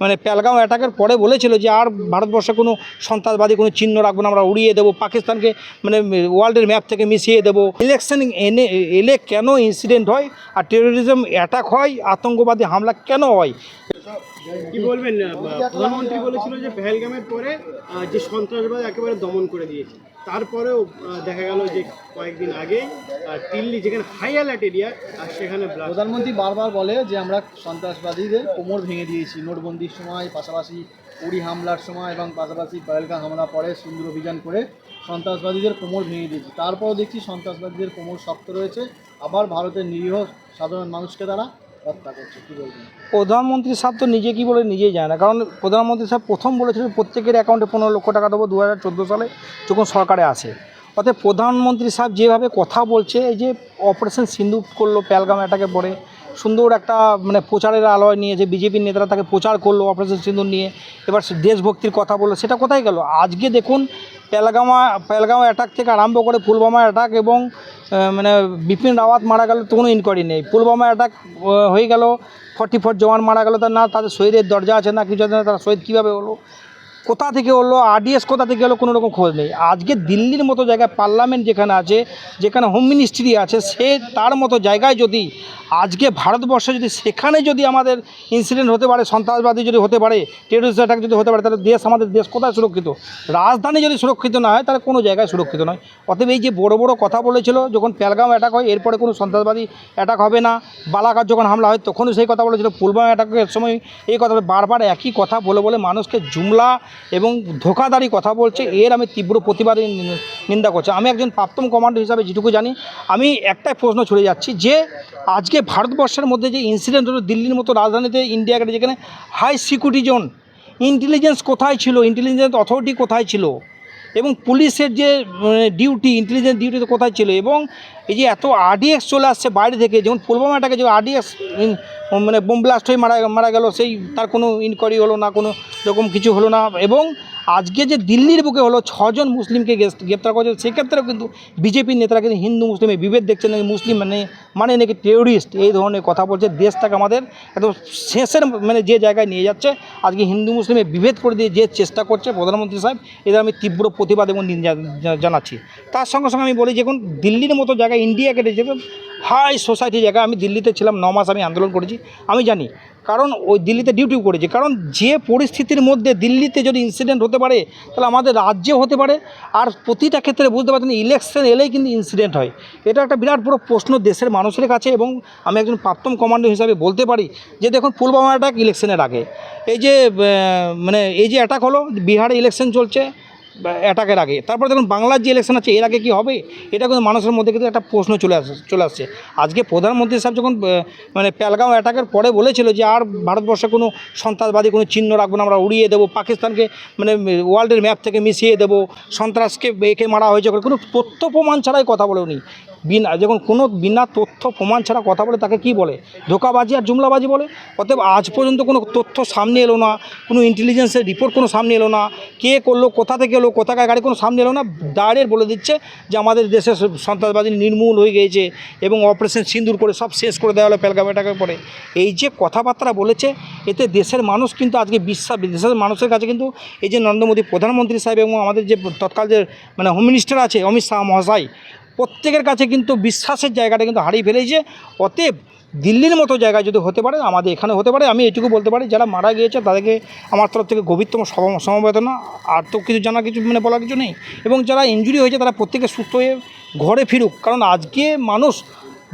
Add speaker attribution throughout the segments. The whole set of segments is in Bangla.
Speaker 1: মানে প্যালগাঁও অ্যাটাকের পরে বলেছিল যে আর ভারতবর্ষে কোনো সন্ত্রাসবাদী কোনো চিহ্ন রাখব না, আমরা উড়িয়ে দেবো, পাকিস্তানকে মানে ওয়ার্ল্ডের ম্যাপ থেকে মিশিয়ে দেবো। ইলেকশন এনে, এলে কেন ইনসিডেন্ট হয় আর টেরোরিজম অ্যাটাক হয়, আতঙ্কবাদী হামলা কেন হয়?
Speaker 2: কি বলবেন প্রধানমন্ত্রী বলেছিল যে পেহেলগামের পরে যে সন্ত্রাসবাদ একেবারে দমন করে দিয়েছে। তারপরেও দেখা গেল যে কয়েকদিন আগে দিল্লি যেখানে হাই অ্যালার্ট এরিয়া আর সেখানে
Speaker 3: প্রধানমন্ত্রী বারবার বলে যে আমরা সন্ত্রাসবাদীদের কোমর ভেঙে দিয়েছি। নোটবন্দির সময়, পাশাপাশি উড়ি হামলার সময় এবং পাশাপাশি পয়েলগাঁ হামলা পরে সুন্দর অভিযান করে সন্ত্রাসবাদীদের কোমর ভেঙে দিয়েছি। তারপরও দেখছি সন্ত্রাসবাদীদের কোমর শক্ত রয়েছে। আবার ভারতের নিরীহ সাধারণ মানুষকে তারা
Speaker 1: প্রধানমন্ত্রী সাহেব তো নিজে কি বলে নিজেই জানে না, কারণ প্রধানমন্ত্রী সাহেব প্রথম বলেছিল প্রত্যেকের অ্যাকাউন্টে পনেরো লক্ষ টাকা দেবো দু হাজার চোদ্দ সালে, যখন সরকারে আসে। অর্থাৎ প্রধানমন্ত্রী সাহেব যেভাবে কথা বলছে, এই যে অপারেশন সিন্ধু করল প্যালগাম অ্যাটাকে পরে সুন্দর একটা মানে প্রচারের আলোয় নিয়ে যে বিজেপির নেতারা তাকে প্রচার করল অপারেশন সিন্ধু নিয়ে, এবার দেশভক্তির কথা বলল, সেটা কোথায় গেল? আজকে দেখুন পেলগামা পেলগাঁও অ্যাটাক থেকে আরম্ভ করে পুলবামা অ্যাটাক এবং মানে বিপিন রাওয়াত মারা গেল তো কোনো ইনকোয়ারি নেই। পুলবামা অ্যাটাক হয়ে গেল ফর্টি ফোর জওয়ান মারা গেল, তার না, তাদের শহীদের দরজা আছে না, কিছু আছে না, তারা শহীদ কীভাবে হলো? কোথা থেকে হলো আরডিএস কোথা থেকে হলো, কোনো রকম খোঁজ নেই। আজকে দিল্লির মতো জায়গায় পার্লামেন্ট যেখানে আছে, যেখানে হোম মিনিস্ট্রি আছে, সে তার মতো জায়গায় যদি আজকে ভারতবর্ষে যদি সেখানে যদি আমাদের ইনসিডেন্ট হতে পারে, সন্ত্রাসবাদী যদি হতে পারে টেরোরিস্ট অ্যাটাক যদি হতে পারে, তাহলে দেশ, আমাদের দেশ কোথায় সুরক্ষিত? রাজধানী যদি সুরক্ষিত না হয়, তাহলে কোনো জায়গায় সুরক্ষিত নয়। অতএব এই যে বড় বড় কথা বলেছিল, যখন প্যালগাম অ্যাটাক হয়, এরপরে কোনো সন্ত্রাসবাদী অ্যাটাক হবে না। বালাঘাট যখন হামলা হয়, তখনও সেই কথা বলেছিল। পুলবামা অ্যাটাকের সময় এই কথা বারবার একই কথা বলে বলে মানুষকে জুমলা এবং ধোকাদারি কথা বলছে, এর আমি তীব্র প্রতিবাদ নিন্দা করছি। আমি একজন প্রাপ্তম কমান্ডার হিসাবে যেটুকু জানি, আমি একটাই প্রশ্ন ছড়ে যাচ্ছি যে, আজকে ভারতবর্ষের মধ্যে যে ইনসিডেন্ট হলো, দিল্লির মতো রাজধানীতে ইন্ডিয়া গেটে যেখানে হাই সিকিউরিটি জোন ইন্টেলিজেন্স কোথায় ছিল ইন্টেলিজেন্স অথরিটি কোথায় ছিল? এবং পুলিশের যে ডিউটি ইন্টেলিজেন্স ডিউটি কোথায় ছিল? এবং এই যে এত আরডিএক্স চলে আসছে বাইরে থেকে, যেমন পুলবামাটাকে যে আরডিএক্স মানে বোম ব্লাস্ট হয়ে মারা মারা গেল, সেই তার কোনো ইনকোয়ারি হলো না, কোনো রকম কিছু হলো না। এবং আজকে যে দিল্লির বুকে হলো ছজন মুসলিমকে গ্রেপ্তার করেছে, সেক্ষেত্রেও কিন্তু বিজেপির নেতারা কিন্তু হিন্দু মুসলিমে বিভেদ দেখছেন, নাকি মুসলিম মানে মানে নাকি টেরোরিস্ট এই ধরনের কথা বলছে। দেশটাকে আমাদের একদম শেষের মানে যে জায়গায় নিয়ে যাচ্ছে, আজকে হিন্দু মুসলিমে বিভেদ করে দিয়ে যে চেষ্টা করছে প্রধানমন্ত্রী সাহেব, এদের আমি তীব্র প্রতিবাদ এবং জানাচ্ছি। তার সঙ্গে সঙ্গে আমি বলি যে দিল্লির মতো জায়গায় ইন্ডিয়া গেটে যেরকম হাই সোসাইটি জায়গা আমি দিল্লিতে ছিলাম, ন মাস আমি আন্দোলন করেছি। আমি জানি কারণ ওই দিল্লিতে ডিউটিও করেছে। কারণ যে পরিস্থিতির মধ্যে দিল্লিতে যদি ইনসিডেন্ট হতে পারে, তাহলে আমাদের রাজ্যে হতে পারে। আর প্রতিটা ক্ষেত্রে বুঝতে পারছেন ইলেকশন এলেই কিন্তু ইনসিডেন্ট হয়। এটা একটা বিরাট বড় প্রশ্ন দেশের মানুষের কাছে এবং আমি একজন প্রাপ্তম কমান্ডার হিসাবে বলতে পারি যে, দেখুন পুলবামা অ্যাটাক ইলেকশনের আগে। এই যে মানে এই যে অ্যাটাক হলো, বিহারে ইলেকশন চলছে। অ্যাটাকের আগে। তারপরে দেখুন, বাংলার যে ইলেকশন আছে, এর আগে কি হবে? এটা কিন্তু মানুষের মধ্যে কিন্তু একটা প্রশ্ন চলে আসে, চলে আসছে। আজকে প্রধানমন্ত্রী সাহেব যখন মানে প্যালগাঁও অ্যাটাকের পরে বলেছিল যে, আর ভারতবর্ষে কোনো সন্ত্রাসবাদী, কোনো চিহ্ন রাখব না, আমরা উড়িয়ে দেবো, পাকিস্তানকে মানে ওয়ার্ল্ডের ম্যাপ থেকে মিশিয়ে দেবো, সন্ত্রাসকে একে মারা হয়েছে, কোনো তথ্য প্রমাণ ছাড়াই কথা বলে উনি বিনা যখন কোনো বিনা তথ্য, প্রমাণ ছাড়া কথা বলে তাকে কি বলে? ধোকাবাজি আর জুমলাবাজি বলে? অতএব আজ পর্যন্ত কোনো তথ্য সামনে এলো না, কোনো ইন্টেলিজেন্সের রিপোর্ট কোনো সামনে এলো না, কে করল, কোথা থেকে এলো, কোথাকার গাড়ি কোনো সামনে এলো না ডাইরেক্ট বলে দিচ্ছে যে আমাদের দেশে সন্ত্রাসবাদী নির্মূল হয়ে গিয়েছে এবং অপারেশন সিন্দুর করে সব শেষ করে দেওয়া হলো প্যালগামেটাকে পরে। এই যে কথাবার্তা বলেছে, এতে দেশের মানুষ কিন্তু আজকে বিশ্বাস, দেশের মানুষের কাছে কিন্তু এই যে নরেন্দ্র মোদী প্রধানমন্ত্রী সাহেব এবং আমাদের যে তৎকাল যে মানে হোম মিনিস্টার আছে অমিত শাহ মহাশয় প্রত্যেকের কাছে কিন্তু বিশ্বাসের জায়গাটা কিন্তু হারিয়ে ফেলেছে। অতএব দিল্লির মতো জায়গায় যদি হতে পারে, আমাদের এখানে হতে পারে, আমি এটুকু বলতে পারি, যারা মারা গিয়েছে তাদেরকে আমার তরফ থেকে গভীরতম সম- সমবেদনা, আর তো কিছু জানা কিছু মানে বলার কিছু নেই। এবং যারা ইঞ্জুরি হয়েছে, তারা প্রত্যেকে সুস্থ হয়ে ঘরে ফিরুক। কারণ আজকে মানুষ,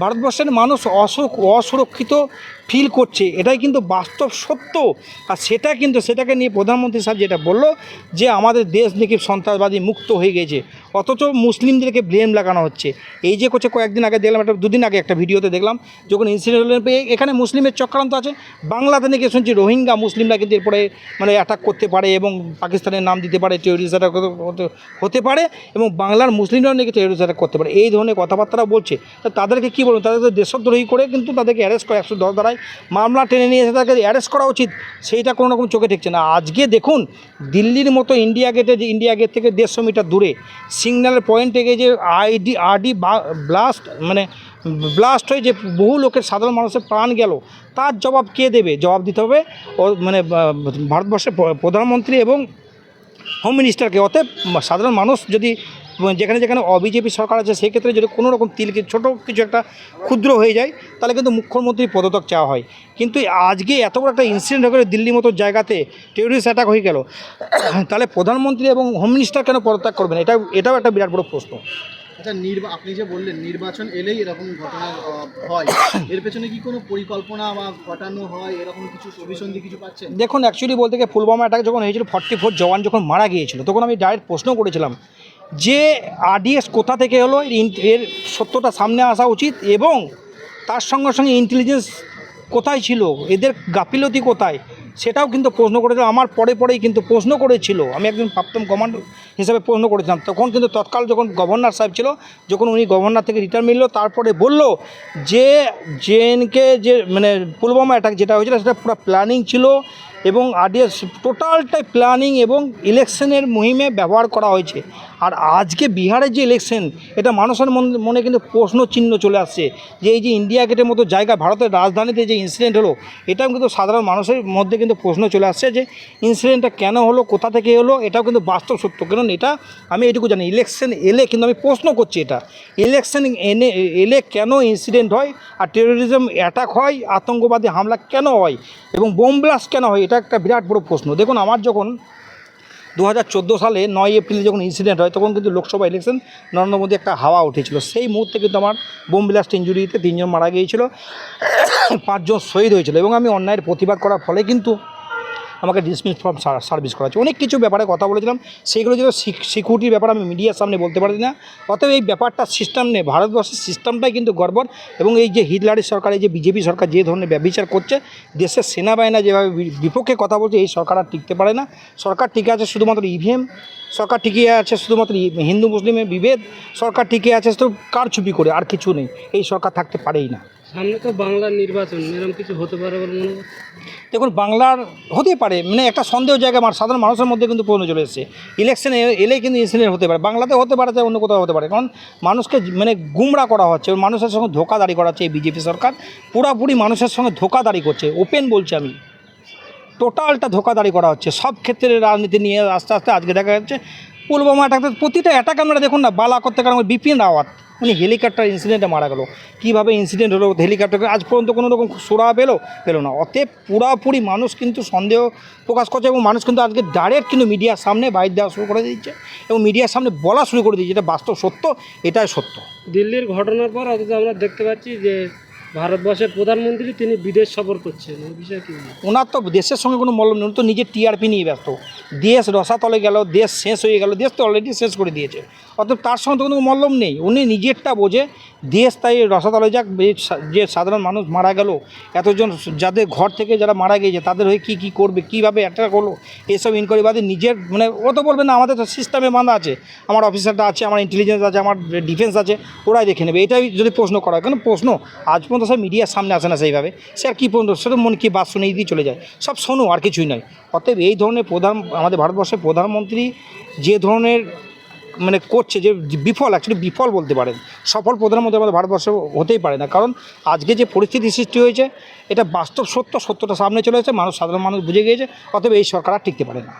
Speaker 1: ভারতবর্ষের মানুষ অসুখ, অসুরক্ষিত ফিল করছে, এটাই কিন্তু বাস্তব সত্য। আর সেটা কিন্তু সেটাকে নিয়ে প্রধানমন্ত্রী সাহেব যেটা বলল, যে আমাদের দেশ নাকি সন্ত্রাসবাদী মুক্ত হয়ে গেছে। অথচ মুসলিমদেরকে ব্লেম লাগানো হচ্ছে। এই যে করছে কয়েকদিন আগে দেখলাম, একটা দুদিন আগে একটা ভিডিওতে দেখলাম, যখন ইনসিডেন্ট এখানে মুসলিমের চক্রান্ত আছে। বাংলাতে নাকি শুনছি রোহিঙ্গা মুসলিমরা কিন্তু এরপরে মানে অ্যাটাক করতে পারে এবং পাকিস্তানের নাম দিতে পারে টেরোরিস্ট অ্যাটাক হতে পারে এবং বাংলার মুসলিমরাও নাকি টেরোরিস্ট অ্যাটাক করতে পারে। এই ধরনের কথাবার্তা বলছে। তাদেরকে কী বলব? তাদেরকে দেশদ্রোহী করে কিন্তু তাদেরকে অ্যারেস্ট করে একশো দশ দ্বারাই মামলা টেনে নিয়ে এসে তাদেরকে অ্যারেস্ট করা উচিত, সেইটা কোনো রকম চোখে ঠেকছে না। আজকে দেখুন, দিল্লির মতো ইন্ডিয়া গেটে যে ইন্ডিয়া গেট থেকে দেড়শো মিটার দূরে, সিগন্যালের পয়েন্টে গিয়ে যে আইডি আরডি ব্লাস্ট মানে ব্লাস্ট হয়ে যে বহু লোকের সাধারণ মানুষের প্রাণ গেল, তার জবাব কে দেবে? জবাব দিতে হবে, ও মানে ভারতবর্ষের প্রধানমন্ত্রী এবং হোম মিনিস্টারকে অতএব, সাধারণ মানুষ যদি যেখানে যেখানে অবিজেপি সরকার আছে সেক্ষেত্রে যদি কোনো রকম তিলকে ছোটো কিছু একটা ক্ষুদ্র হয়ে যায় তাহলে কিন্তু মুখ্যমন্ত্রী পদত্যাগ চাওয়া হয়। কিন্তু আজকে এত বড় একটা ইনসিডেন্ট হয়ে গেলো দিল্লি মতো জায়গাতে টেরোরিস্ট অ্যাটাক হয়ে গেল। তাহলে প্রধানমন্ত্রী এবং হোম মিনিস্টার কেন পদত্যাগ করবেন? এটা এটাও একটা বিরাট বড় প্রশ্ন।
Speaker 3: আচ্ছা নির্বা আপনি যে বললেন নির্বাচন এলেই এরকম ঘটনা হয়। এর পেছনে কি কোনো পরিকল্পনা বা ঘটানো হয়? এরকম কিছু অভিসন্ধি কিছু পাচ্ছেন?
Speaker 1: দেখুন অ্যাকচুয়ালি বলতে গিয়ে পুলওয়ামা অ্যাটাক যখন হয়েছিল ফর্টি ফোর জওয়ান যখন মারা গিয়েছিল তখন আমি ডাইরেক্ট প্রশ্ন করেছিলাম। যে আরডিএস কোথা থেকে হলো এর সত্যটা সামনে আসা উচিত এবং তার সঙ্গে সঙ্গে ইন্টেলিজেন্স কোথায় ছিল, এদের গাফিলতি কোথায়, সেটাও কিন্তু প্রশ্ন করেছিল। আমার পরে পরেই কিন্তু প্রশ্ন করেছিল। আমি একজন প্রাপ্তম কমান্ডার হিসেবে প্রশ্ন করেছিলাম। তখন কিন্তু তৎকাল যখন গভর্নর সাহেব ছিল, যখন উনি গভর্নর থেকে রিটার্ন মিলল, তারপরে বলল যে জেএনকে যে মানে পুলওয়ামা অ্যাটাক যেটা হয়েছিল, সেটা পুরো প্ল্যানিং ছিল। এবং আরডিএস টোটালটাই প্ল্যানিং এবং ইলেকশনের মুহিমে ব্যবহার করা হয়েছে। আর আজকে বিহারের যে ইলেকশন, এটা মানুষের মন- মনে কিন্তু প্রশ্ন চিহ্ন চলে আসছে যে এই যে ইন্ডিয়া গেটের মতো জায়গা, ভারতের রাজধানীতে যে ইনসিডেন্ট হলো, এটাও কিন্তু সাধারণ মানুষের মধ্যে কিন্তু প্রশ্ন চলে আসছে যে ইনসিডেন্টটা কেন হলো, কোথা থেকে হলো এটাও কিন্তু বাস্তব সত্য। কারণ এটা আমি এটুকু জানি, ইলেকশন এলে কিন্তু আমি প্রশ্ন করছি এটা, ইলেকশন এনে, এলে কেন ইনসিডেন্ট হয়, আর টেরোরিজম অ্যাটাক হয়, আতঙ্কবাদী হামলা কেন হয়, এবং বোম ব্লাস্ট কেন হয়, এটা একটা বিরাট বড় প্রশ্ন। দেখুন, আমার যখন দু হাজার চোদ্দ সালে নয় এপ্রিলে যখন ইনসিডেন্ট হয়, তখন কিন্তু লোকসভা ইলেকশন নরেন্দ্র মোদী একটা হাওয়া উঠেছিল। সেই মুহূর্তে কিন্তু আমার বোম ব্লাস্ট ইঞ্জুরিতে তিনজন মারা গিয়েছিল, পাঁচজন শহীদ হয়েছিল এবং আমি অন্যায়ের প্রতিবাদ করার ফলে কিন্তু আমাকে ডিসমিস ফর্ম সার্ভিস করা হচ্ছে অনেক কিছু ব্যাপারে কথা বলেছিলাম। সেইগুলো যেন সিকিউরিটির ব্যাপারে আমি মিডিয়ার সামনে বলতে পারি না। অতএব এই ব্যাপারটা সিস্টেম নেই ভারতবর্ষের সিস্টেমটাই কিন্তু গড়বড় এবং এই যে হিটলারি সরকার, এই যে বিজেপি সরকার যে ধরনের ব্যবচার করছে, দেশের সেনাবাহিনী যেভাবে বিপক্ষে কথা বলছে, এই সরকার আর টিকতে পারে না। সরকার টিকে আছে শুধুমাত্র ইভিএম সরকার টিকে আছে শুধুমাত্র হিন্দু মুসলিমের বিভেদ সরকার টিকে আছে শুধু কারচুপি করে আর কিছু নেই। এই সরকার থাকতে পারেই না।
Speaker 4: সামনে তো বাংলার নির্বাচন এরকম কিছু হতে পারে বলে মনে হয়
Speaker 1: দেখুন বাংলার হতে পারে মানে একটা সন্দেহ জায়গা আমার সাধারণ মানুষের মধ্যে কিন্তু পৌঁছে চলে এসেছে। ইলেকশনে এলেই কিন্তু ইনসিডেন্ট হতে পারে। বাংলাতে হতে পারে চাই অন্য কোথাও হতে পারে। কারণ মানুষকে মানে গুমরা করা হচ্ছে মানুষের সঙ্গে ধোকাদারি করা হচ্ছে এই বিজেপি সরকার। পুরাপুরি মানুষের সঙ্গে ধোকাদারি করছে ওপেন বলছি আমি। টোটালটা ধোকাদারি করা হচ্ছে। সব ক্ষেত্রে রাজনীতি নিয়ে আস্তে আস্তে আজকে দেখা যাচ্ছে পুলবামা অ্যাটাক প্রতিটা অ্যাটাক আমরা দেখুন না বালাকর থেকে আমার বিপিন রাওয়াত, উনি হেলিকপ্টার ইনসিডেন্টে মারা গেল। কীভাবে ইনসিডেন্ট হলো হেলিকপ্টার আজ পর্যন্ত কোনো রকম সুরা পেল? পেল না। অতএব পুরাপুরি মানুষ কিন্তু সন্দেহ প্রকাশ করছে এবং মানুষ কিন্তু আজকে ডাইরেক্ট কিন্তু মিডিয়ার সামনে বাইর দেওয়া শুরু করে দিচ্ছে এবং মিডিয়ার সামনে বলা শুরু করে দিচ্ছে এটা বাস্তব সত্য, এটাই সত্য।
Speaker 4: দিল্লির ঘটনার পর অথচ আমরা দেখতে পাচ্ছি যে ভারতবর্ষের প্রধানমন্ত্রী তিনি বিদেশ সফর করছেন, এই বিষয়ে কি
Speaker 1: ওনার তো দেশের সঙ্গে কোনো মলম নেই তো নিজের টিআরপি নিয়ে ব্যস্ত। দেশ রসাতলে গেল, দেশ শেষ হয়ে গেল, দেশ তো অলরেডি শেষ করে দিয়েছে। অর্থাৎ তার সঙ্গে তো কোনো মল্লম নেই। উনি নিজেরটা বোঝে, দেশ তাই রসাতলে যাক, যে সাধারণ মানুষ মারা গেল, এতজন যাদের ঘর থেকে যারা মারা গিয়েছে, তাদের হয়ে কী কী করবে, কীভাবে অ্যাটাক হলো এইসব ইনকোয়ারি বাদে নিজের মানে ও তো বলবে না, আমাদের তো সিস্টেমে বাঁধা আছে, আমার অফিসারটা আছে, আমার ইন্টেলিজেন্স আছে, আমার ডিফেন্স আছে, ওরাই দেখে নেবে। এটাই যদি প্রশ্ন করা হয়, কেন প্রশ্ন? আজ পর্যন্ত সব মিডিয়ার সামনে আসে না সেইভাবে। সে আর কী পর্যন্ত সেটা মন কি বাস শুনে দিয়ে চলে যায়। সব শোনো, আর কিছুই নয়। অতএব এই ধরনের প্রধান, আমাদের ভারতবর্ষের প্রধানমন্ত্রী যে ধরনের মানে করছে যে বিফল অ্যাকচুয়ালি বিফল বলতে পারেন। সফল প্রধানমন্ত্রী আমাদের ভারতবর্ষে হতেই পারে না। কারণ আজকে যে পরিস্থিতি সৃষ্টি হয়েছে, এটা বাস্তব সত্য, সত্যটা সামনে চলে এসেছে, মানুষ, সাধারণ মানুষ বুঝে গিয়েছে অথবা এই সরকার আর টিকতে পারে না।